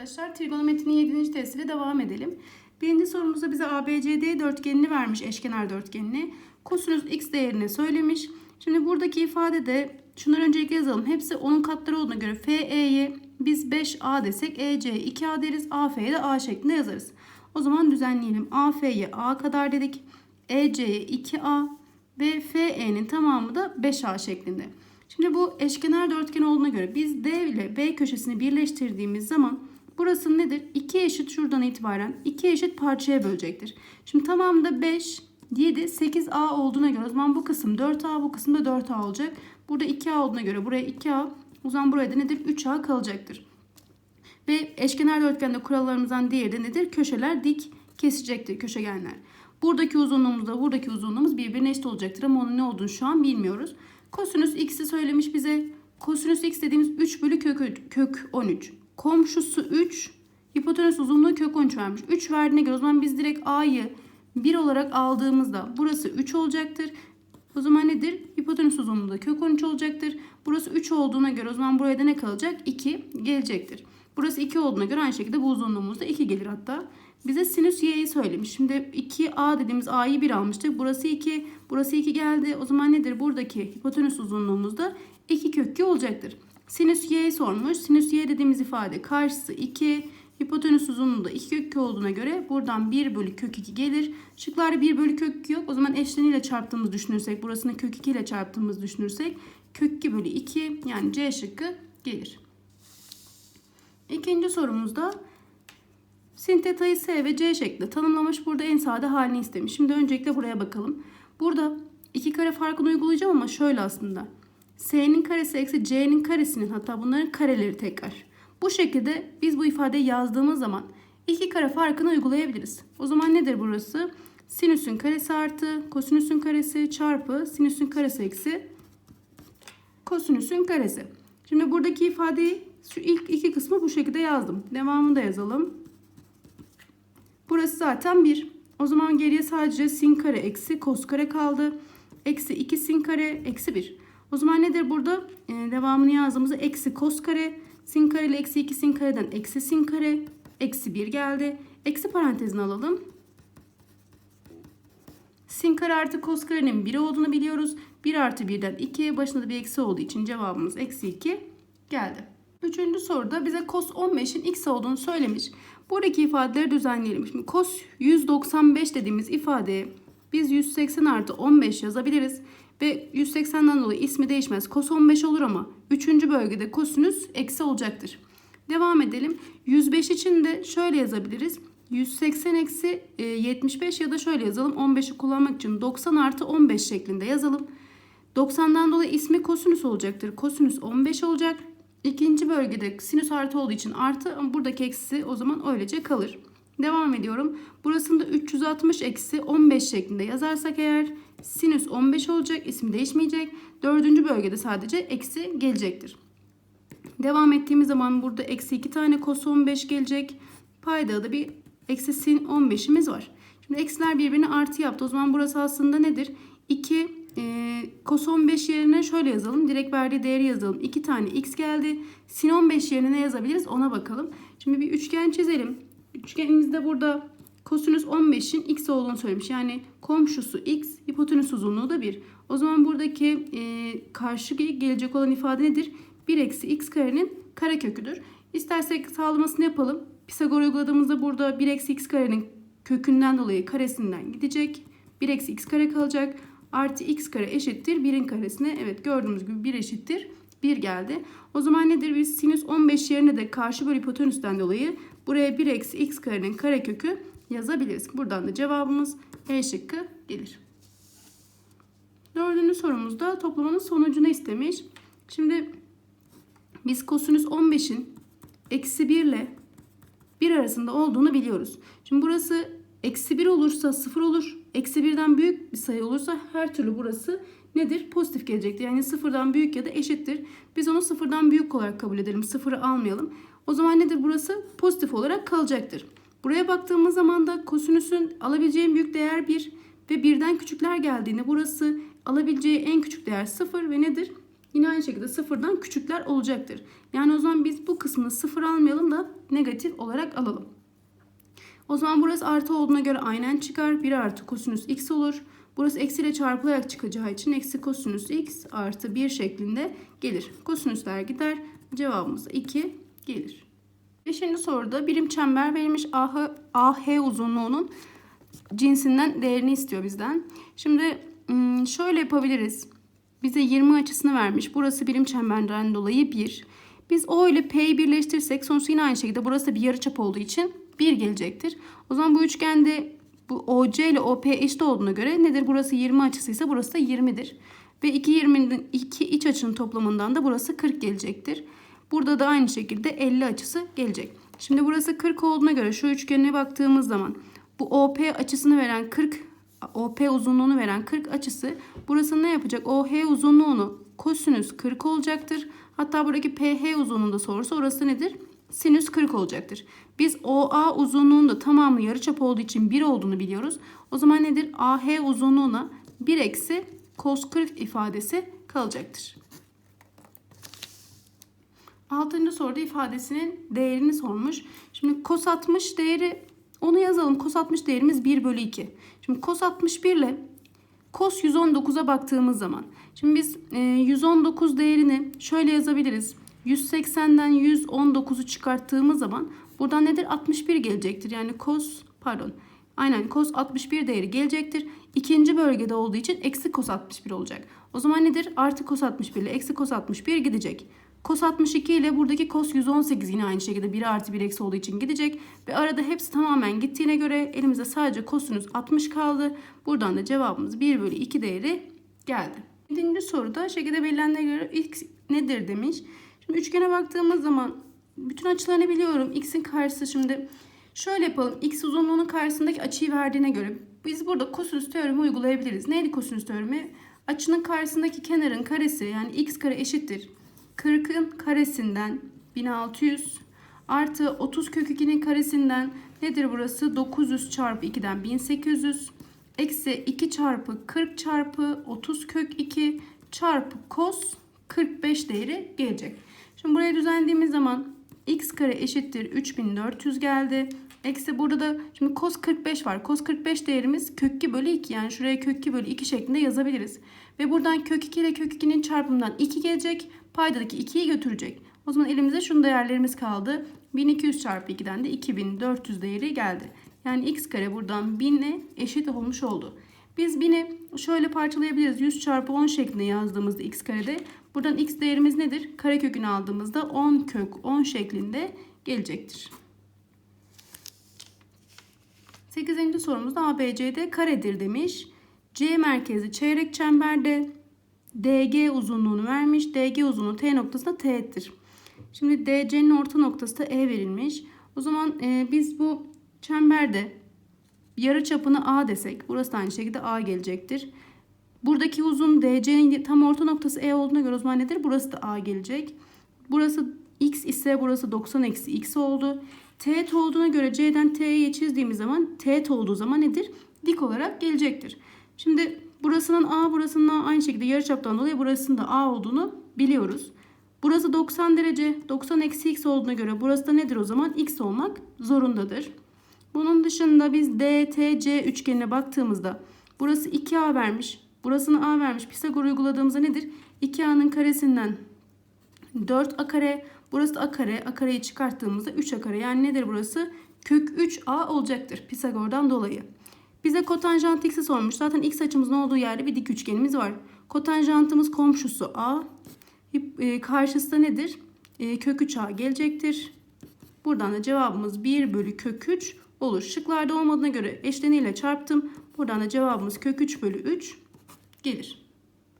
arkadaşlar trigonometrinin 7. testiyle devam edelim. Birinci sorumuzda bize ABCD dörtgenini vermiş eşkenar dörtgenini. Kosinüs x değerini söylemiş. Şimdi buradaki ifadede şunları öncelikle yazalım. Hepsi onun katları olduğuna göre FE'ye biz 5A desek EC'ye 2A deriz. AF'ye de A şeklinde yazarız. O zaman düzenleyelim. AF'ye A kadar dedik. EC'ye 2A ve FE'nin tamamı da 5A şeklinde. Şimdi bu eşkenar dörtgen olduğuna göre biz D ile B köşesini birleştirdiğimiz zaman burası nedir? 2 eşit şuradan itibaren 2 eşit parçaya bölecektir. Şimdi tamamında 5, 7, 8A olduğuna göre o zaman bu kısım 4A bu kısım da 4A olacak. Burada 2A olduğuna göre buraya 2A o zaman buraya da nedir? 3A kalacaktır. Ve eşkenar dörtgende kurallarımızdan diğeri de nedir? Köşeler dik kesecektir köşegenler. Buradaki uzunluğumuzla buradaki uzunluğumuz birbirine eşit olacaktır ama onun ne olduğunu şu an bilmiyoruz. Kosinüs x'i söylemiş bize. Kosinüs x dediğimiz 3 bölü kök, kök 13. Komşusu 3. Hipotenüs uzunluğu kök 13 vermiş. 3 verdiğine göre o zaman biz direkt a'yı 1 olarak aldığımızda burası 3 olacaktır. O zaman nedir? Hipotenüs uzunluğu da kök 13 olacaktır. Burası 3 olduğuna göre o zaman buraya da ne kalacak? 2 gelecektir. Burası 2 olduğuna göre aynı şekilde bu uzunluğumuz da 2 gelir hatta. Bize sinüs y'yi söylemiş. Şimdi 2a dediğimiz a'yı 1 almıştık. Burası 2, burası 2 geldi. O zaman nedir? Buradaki hipotenüs uzunluğumuz da 2 kök 2 olacaktır. Sinüs y'yi sormuş. Sinüs y dediğimiz ifade karşısı 2, hipotenüs uzunluğu da 2 kök 2 olduğuna göre buradan 1 bölü kök 2 gelir. Şıklarda 1 bölü kök 2 yok. O zaman eşleniyle çarptığımız düşünürsek, burasını kök 2 ile çarptığımız düşünürsek kök 2 bölü 2 yani C şıkkı gelir. İkinci sorumuzda sin teta'yı S ve C şeklinde tanımlamış. Burada en sade halini istemiş. Şimdi öncelikle buraya bakalım. Burada iki kare farkını uygulayacağım ama şöyle aslında. S'nin karesi eksi C'nin karesinin hatta bunların kareleri tekrar. Bu şekilde biz bu ifadeyi yazdığımız zaman iki kare farkını uygulayabiliriz. O zaman nedir burası? Sinüsün karesi artı kosinüsün karesi çarpı sinüsün karesi eksi kosinüsün karesi. Şimdi buradaki ifadeyi şu ilk iki kısmı bu şekilde yazdım. Devamını da yazalım. Burası zaten 1. O zaman geriye sadece sin kare eksi kos kare kaldı. Eksi 2 sin kare eksi 1. O zaman nedir burada? Ee, devamını yazdığımızda eksi kos kare. Sin kare ile eksi 2 sin kareden eksi sin kare. Eksi 1 geldi. Eksi parantezini alalım. Sin kare artı kos karenin 1 olduğunu biliyoruz. 1 artı 1'den 2 başında da bir eksi olduğu için cevabımız eksi 2 geldi. Üçüncü soruda bize cos 15'in x olduğunu söylemiş. Buradaki ifadeleri düzenleyelim. Şimdi cos 195 dediğimiz ifadeye biz 180 artı 15 yazabiliriz. Ve 180'den dolayı ismi değişmez. Cos 15 olur ama 3. bölgede kosinüs eksi olacaktır. Devam edelim. 105 için de şöyle yazabiliriz. 180 eksi 75 ya da şöyle yazalım. 15'i kullanmak için 90 artı 15 şeklinde yazalım. 90'dan dolayı ismi kosinüs olacaktır. Kosinüs 15 olacak. İkinci bölgede sinüs artı olduğu için artı ama buradaki eksi o zaman öylece kalır. Devam ediyorum. Burasında 360 eksi 15 şeklinde yazarsak eğer sinüs 15 olacak. ismi değişmeyecek. Dördüncü bölgede sadece eksi gelecektir. Devam ettiğimiz zaman burada eksi 2 tane kos 15 gelecek. Payda da bir eksi sin 15'imiz var. Şimdi eksiler birbirine artı yaptı. O zaman burası aslında nedir? 2 e, cos 15 yerine şöyle yazalım. Direkt verdiği değeri yazalım. 2 tane x geldi. Sin 15 yerine ne yazabiliriz ona bakalım. Şimdi bir üçgen çizelim. Üçgenimizde burada kosinüs 15'in x olduğunu söylemiş. Yani komşusu x, hipotenüs uzunluğu da 1. O zaman buradaki e, karşı gelecek olan ifade nedir? 1 eksi x karenin kareköküdür. İstersek sağlamasını yapalım. Pisagor uyguladığımızda burada 1 eksi x karenin kökünden dolayı karesinden gidecek. 1 eksi x kare kalacak artı x kare eşittir 1'in karesine. Evet gördüğümüz gibi 1 eşittir 1 geldi. O zaman nedir? Biz sinüs 15 yerine de karşı bölü hipotenüsten dolayı buraya 1 eksi x karenin karekökü yazabiliriz. Buradan da cevabımız E şıkkı gelir. Dördüncü sorumuzda toplamanın sonucunu istemiş. Şimdi biz kosinüs 15'in eksi 1 ile 1 arasında olduğunu biliyoruz. Şimdi burası eksi 1 olursa 0 olur. Eksi 1'den büyük bir sayı olursa her türlü burası nedir? Pozitif gelecektir. Yani sıfırdan büyük ya da eşittir. Biz onu sıfırdan büyük olarak kabul edelim. Sıfırı almayalım. O zaman nedir burası? Pozitif olarak kalacaktır. Buraya baktığımız zaman da kosinüsün alabileceği büyük değer 1 ve birden küçükler geldiğinde burası alabileceği en küçük değer 0 ve nedir? Yine aynı şekilde sıfırdan küçükler olacaktır. Yani o zaman biz bu kısmını sıfır almayalım da negatif olarak alalım. O zaman burası artı olduğuna göre aynen çıkar. 1 artı kosinüs x olur. Burası eksiyle çarpılarak çıkacağı için eksi kosinüs x artı 1 şeklinde gelir. Kosinüsler gider. Cevabımız 2 gelir. Beşinci soruda birim çember verilmiş AH, AH uzunluğunun cinsinden değerini istiyor bizden. Şimdi ım, şöyle yapabiliriz. Bize 20 açısını vermiş. Burası birim çemberden dolayı 1. Biz O ile P'yi birleştirirsek sonuçta yine aynı şekilde burası bir yarıçap olduğu için 1 gelecektir. O zaman bu üçgende bu OC ile OP eşit olduğuna göre nedir? Burası 20 açısıysa burası da 20'dir. Ve 2 20'nin iki iç açının toplamından da burası 40 gelecektir. Burada da aynı şekilde 50 açısı gelecek. Şimdi burası 40 olduğuna göre şu üçgenine baktığımız zaman bu OP açısını veren 40 OP uzunluğunu veren 40 açısı burası ne yapacak? OH uzunluğunu kosinüs 40 olacaktır. Hatta buradaki PH uzunluğunu da sorursa orası nedir? Sinüs 40 olacaktır. Biz OA uzunluğunun da tamamı yarıçap olduğu için 1 olduğunu biliyoruz. O zaman nedir? AH uzunluğuna 1 eksi cos 40 ifadesi kalacaktır. Altıncı soruda ifadesinin değerini sormuş. Şimdi cos 60 değeri onu yazalım. Cos 60 değerimiz 1 bölü 2. Şimdi cos 61 ile cos 119'a baktığımız zaman. Şimdi biz e, 119 değerini şöyle yazabiliriz. 180'den 119'u çıkarttığımız zaman buradan nedir? 61 gelecektir. Yani cos pardon. Aynen cos 61 değeri gelecektir. İkinci bölgede olduğu için eksi cos 61 olacak. O zaman nedir? Artı cos 61 ile eksi cos 61 gidecek. Cos 62 ile buradaki cos 118 yine aynı şekilde 1 artı 1 eksi olduğu için gidecek. Ve arada hepsi tamamen gittiğine göre elimizde sadece kosinüs 60 kaldı. Buradan da cevabımız 1 bölü 2 değeri geldi. Yedinci soruda şekilde belirlenene göre x nedir demiş. Şimdi üçgene baktığımız zaman bütün açılarını biliyorum. X'in karşısı şimdi şöyle yapalım. X uzunluğunun karşısındaki açıyı verdiğine göre biz burada kosinüs teoremi uygulayabiliriz. Neydi kosinüs teoremi? Açının karşısındaki kenarın karesi yani x kare eşittir 40'ın karesinden 1600 artı 30 kök 2'nin karesinden nedir burası? 900 çarpı 2'den 1800 eksi 2 çarpı 40 çarpı 30 kök 2 çarpı cos 45 değeri gelecek. Şimdi buraya düzenlediğimiz zaman x kare eşittir 3400 geldi. Eksi burada da şimdi cos 45 var. Cos 45 değerimiz kök 2 bölü 2 yani şuraya kök 2 bölü 2 şeklinde yazabiliriz. Ve buradan kök 2 ile kök 2'nin çarpımından 2 gelecek. Paydadaki 2'yi götürecek. O zaman elimizde şunun değerlerimiz kaldı. 1200 çarpı 2'den de 2400 değeri geldi. Yani x kare buradan 1000'e eşit olmuş oldu. Biz 1000'i şöyle parçalayabiliriz. 100 çarpı 10 şeklinde yazdığımızda x karede. Buradan x değerimiz nedir? Karekökünü aldığımızda 10 kök 10 şeklinde gelecektir. 8. sorumuzda ABCD karedir demiş. C merkezi çeyrek çemberde DG uzunluğunu vermiş. DG uzunluğu T noktasında T'dir. Şimdi DC'nin orta noktası da E verilmiş. O zaman e, biz bu çemberde yarı çapını A desek burası da aynı şekilde A gelecektir. Buradaki uzun DC'nin tam orta noktası E olduğuna göre o zaman nedir? Burası da A gelecek. Burası X ise burası 90 eksi X oldu. Teğet olduğuna göre C'den T'ye çizdiğimiz zaman teğet olduğu zaman nedir? Dik olarak gelecektir. Şimdi burasının A burasının A aynı şekilde yarıçaptan dolayı burasının da A olduğunu biliyoruz. Burası 90 derece 90 eksi X olduğuna göre burası da nedir o zaman? X olmak zorundadır. Bunun dışında biz DTC üçgenine baktığımızda burası 2A vermiş. Burasını A vermiş. Pisagor uyguladığımızda nedir? 2A'nın karesinden 4A kare. Burası A kare. A kareyi çıkarttığımızda 3A kare. Yani nedir burası? Kök 3A olacaktır. Pisagor'dan dolayı. Bize kotanjant x'i sormuş. Zaten x açımızın olduğu yerde bir dik üçgenimiz var. Kotanjantımız komşusu A. E, karşısı da nedir? E, kök 3A gelecektir. Buradan da cevabımız 1 bölü kök 3 olur. Şıklarda olmadığına göre eşleniyle çarptım. Buradan da cevabımız kök 3 bölü 3 gelir.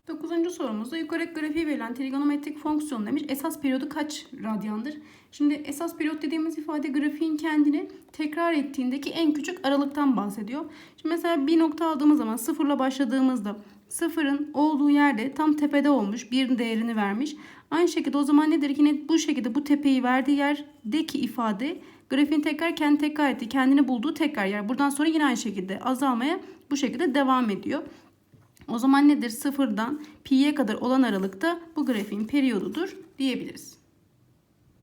Dokuzuncu sorumuzda yukarı grafiği verilen trigonometrik fonksiyon demiş. Esas periyodu kaç radyandır? Şimdi esas periyot dediğimiz ifade grafiğin kendini tekrar ettiğindeki en küçük aralıktan bahsediyor. Şimdi mesela bir nokta aldığımız zaman sıfırla başladığımızda sıfırın olduğu yerde tam tepede olmuş bir değerini vermiş. Aynı şekilde o zaman nedir? Yine bu şekilde bu tepeyi verdiği yerdeki ifade grafiğin tekrar kendi tekrar ettiği, kendini bulduğu tekrar yer. Buradan sonra yine aynı şekilde azalmaya bu şekilde devam ediyor. O zaman nedir? Sıfırdan pi'ye kadar olan aralıkta bu grafiğin periyodudur diyebiliriz.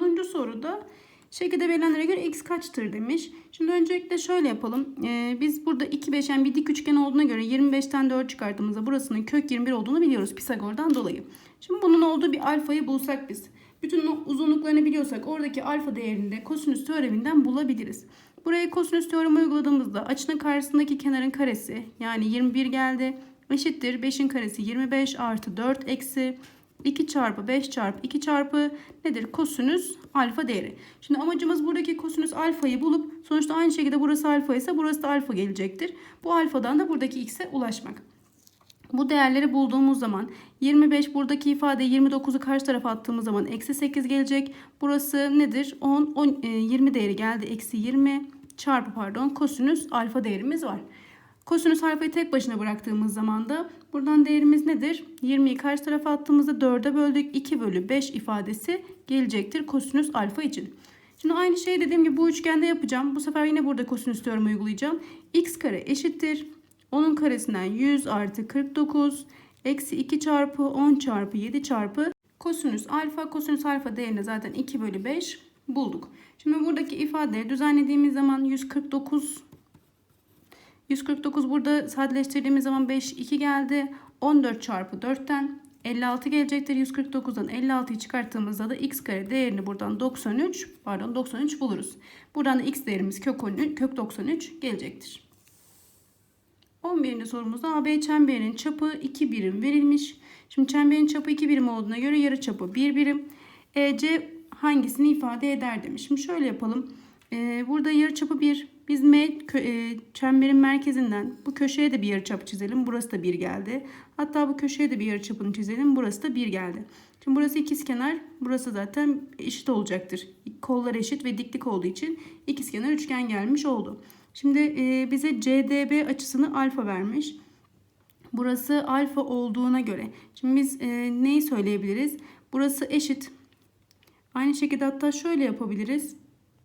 10. soruda şekilde verilenlere göre x kaçtır demiş. Şimdi öncelikle şöyle yapalım. Ee, biz burada 2 beşen bir dik üçgen olduğuna göre 25'ten 4 çıkarttığımızda burasının kök 21 olduğunu biliyoruz Pisagor'dan dolayı. Şimdi bunun olduğu bir alfayı bulsak biz. Bütün uzunluklarını biliyorsak oradaki alfa değerini de kosinüs teoreminden bulabiliriz. Buraya kosinüs teoremi uyguladığımızda açının karşısındaki kenarın karesi yani 21 geldi. Eşittir 5'in karesi 25 artı 4 eksi 2 çarpı 5 çarpı 2 çarpı nedir? Kosinüs alfa değeri. Şimdi amacımız buradaki kosinüs alfayı bulup sonuçta aynı şekilde burası alfa ise burası da alfa gelecektir. Bu alfadan da buradaki x'e ulaşmak. Bu değerleri bulduğumuz zaman 25 buradaki ifade 29'u karşı tarafa attığımız zaman eksi 8 gelecek. Burası nedir? 10, 10 e, 20 değeri geldi. Eksi 20 çarpı pardon kosinüs alfa değerimiz var. Kosinüs alfayı tek başına bıraktığımız zaman da buradan değerimiz nedir? 20'yi karşı tarafa attığımızda 4'e böldük. 2 bölü 5 ifadesi gelecektir kosinüs alfa için. Şimdi aynı şeyi dediğim gibi bu üçgende yapacağım. Bu sefer yine burada kosinüs teoremi uygulayacağım. x kare eşittir. Onun karesinden 100 artı 49 eksi 2 çarpı 10 çarpı 7 çarpı kosinüs alfa. Kosinüs alfa değerini zaten 2 bölü 5 bulduk. Şimdi buradaki ifadeyi düzenlediğimiz zaman 149 149 burada sadeleştirdiğimiz zaman 5 2 geldi. 14 çarpı 4'ten 56 gelecektir. 149'dan 56'yı çıkarttığımızda da x kare değerini buradan 93 pardon 93 buluruz. Buradan da x değerimiz kök, 13, kök 93 gelecektir. 11. sorumuzda AB çemberinin çapı 2 birim verilmiş. Şimdi çemberin çapı 2 birim olduğuna göre yarı çapı 1 birim. EC hangisini ifade eder demiş. Şimdi şöyle yapalım. Ee, burada yarı çapı 1. Biz M e, çemberin merkezinden bu köşeye de bir yarı çap çizelim. Burası da 1 geldi. Hatta bu köşeye de bir yarı çapını çizelim. Burası da 1 geldi. Şimdi burası ikizkenar. Burası zaten eşit olacaktır. Kollar eşit ve diklik olduğu için ikizkenar üçgen gelmiş oldu. Şimdi e, bize CDB açısını alfa vermiş. Burası alfa olduğuna göre. Şimdi biz e, neyi söyleyebiliriz? Burası eşit. Aynı şekilde hatta şöyle yapabiliriz.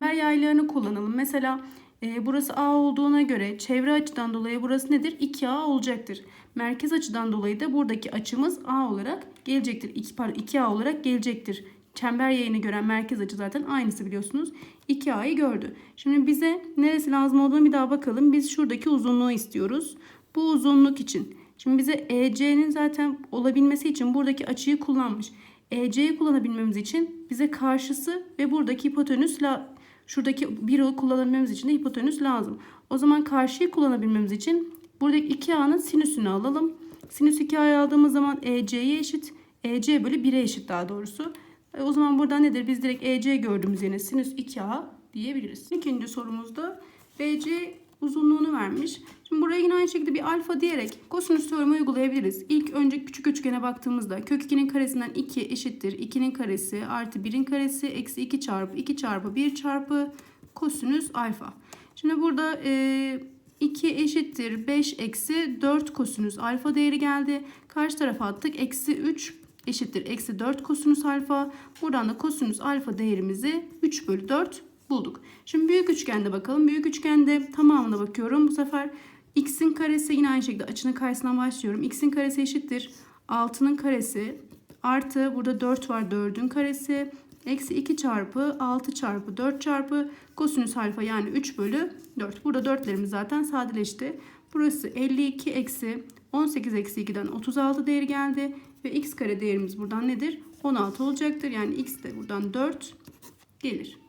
Çember yaylarını kullanalım. Mesela e, burası A olduğuna göre çevre açıdan dolayı burası nedir? 2A olacaktır. Merkez açıdan dolayı da buradaki açımız A olarak gelecektir. 2, pardon 2A olarak gelecektir. Çember yayını gören merkez açı zaten aynısı biliyorsunuz. 2A'yı gördü. Şimdi bize neresi lazım olduğunu bir daha bakalım. Biz şuradaki uzunluğu istiyoruz. Bu uzunluk için. Şimdi bize EC'nin zaten olabilmesi için buradaki açıyı kullanmış. EC'yi kullanabilmemiz için bize karşısı ve buradaki hipotenüs la şuradaki bir o kullanabilmemiz için de hipotenüs lazım. O zaman karşıyı kullanabilmemiz için buradaki 2A'nın sinüsünü alalım. Sinüs 2A'yı aldığımız zaman EC'ye eşit. EC bölü 1'e eşit daha doğrusu. E, o zaman burada nedir? Biz direkt EC gördüğümüz yerine sinüs 2A diyebiliriz. İkinci sorumuzda BC uzunluğunu vermiş. Şimdi buraya yine aynı şekilde bir alfa diyerek kosinüs teoremi uygulayabiliriz. İlk önce küçük üçgene baktığımızda kök 2'nin karesinden 2 eşittir. 2'nin karesi artı 1'in karesi eksi 2 çarpı 2 çarpı 1 çarpı kosinüs alfa. Şimdi burada e, 2 eşittir 5 eksi 4 kosinüs alfa değeri geldi. Karşı tarafa attık. Eksi 3 eşittir eksi 4 kosinüs alfa. Buradan da kosinüs alfa değerimizi 3 bölü 4 bulduk. Şimdi büyük üçgende bakalım. Büyük üçgende tamamına bakıyorum. Bu sefer x'in karesi yine aynı şekilde açının karesinden başlıyorum. x'in karesi eşittir 6'nın karesi artı burada 4 var 4'ün karesi eksi 2 çarpı 6 çarpı 4 çarpı kosinüs alfa yani 3 bölü 4. Burada 4'lerimiz zaten sadeleşti. Burası 52 eksi 18 eksi 2'den 36 değeri geldi. Ve x kare değerimiz buradan nedir? 16 olacaktır. Yani x de buradan 4 gelir.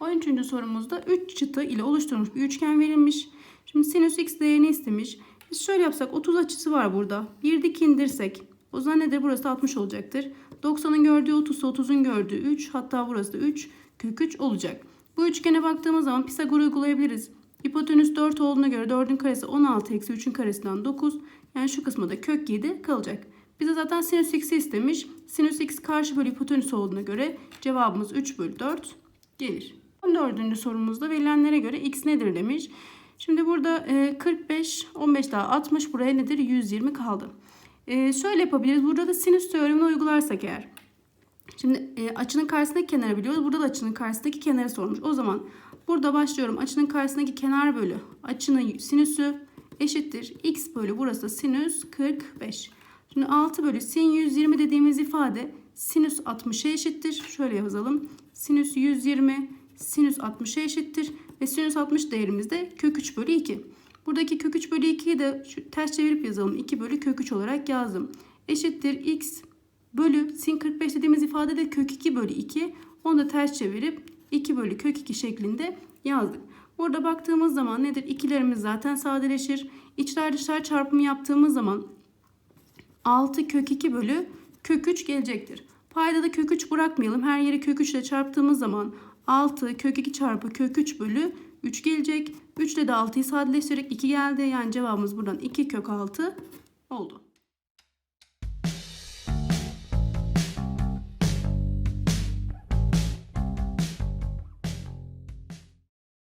13. sorumuzda 3 çıtı ile oluşturulmuş bir üçgen verilmiş. Şimdi sinüs x değerini istemiş. Biz şöyle yapsak 30 açısı var burada. Bir dik indirsek o zaman nedir? Burası 60 olacaktır. 90'ın gördüğü 30 ise 30'un gördüğü 3 hatta burası da 3 kök 3 olacak. Bu üçgene baktığımız zaman Pisagor uygulayabiliriz. Hipotenüs 4 olduğuna göre 4'ün karesi 16 eksi 3'ün karesinden 9. Yani şu kısmı da kök 7 kalacak. Bize zaten sinüs x'i istemiş. Sinüs x karşı bölü hipotenüs olduğuna göre cevabımız 3 bölü 4 gelir. 14. sorumuzda verilenlere göre x nedir demiş. Şimdi burada e, 45, 15 daha 60 buraya nedir? 120 kaldı. E, şöyle yapabiliriz. Burada da sinüs teoremini uygularsak eğer. Şimdi e, açının karşısındaki kenarı biliyoruz. Burada da açının karşısındaki kenarı sormuş. O zaman burada başlıyorum. Açının karşısındaki kenar bölü açının sinüsü eşittir. X bölü burası sinüs 45. Şimdi 6 bölü sin 120 dediğimiz ifade sinüs 60'a eşittir. Şöyle yazalım. Sinüs 120 sinüs 60'a eşittir. Ve sinüs 60 değerimiz de kök 3 bölü 2. Buradaki kök 3 bölü 2'yi de şu ters çevirip yazalım. 2 bölü kök 3 olarak yazdım. Eşittir x bölü sin 45 dediğimiz ifade de kök 2 bölü 2. Onu da ters çevirip 2 bölü kök 2 şeklinde yazdık. Burada baktığımız zaman nedir? İkilerimiz zaten sadeleşir. İçler dışlar çarpımı yaptığımız zaman 6 kök 2 bölü kök 3 gelecektir. Payda da kök 3 bırakmayalım. Her yeri kök 3 ile çarptığımız zaman 6 kök 2 çarpı kök 3 bölü 3 gelecek. 3 ile de 6'yı sadeleştirerek 2 geldi. Yani cevabımız buradan 2 kök 6 oldu.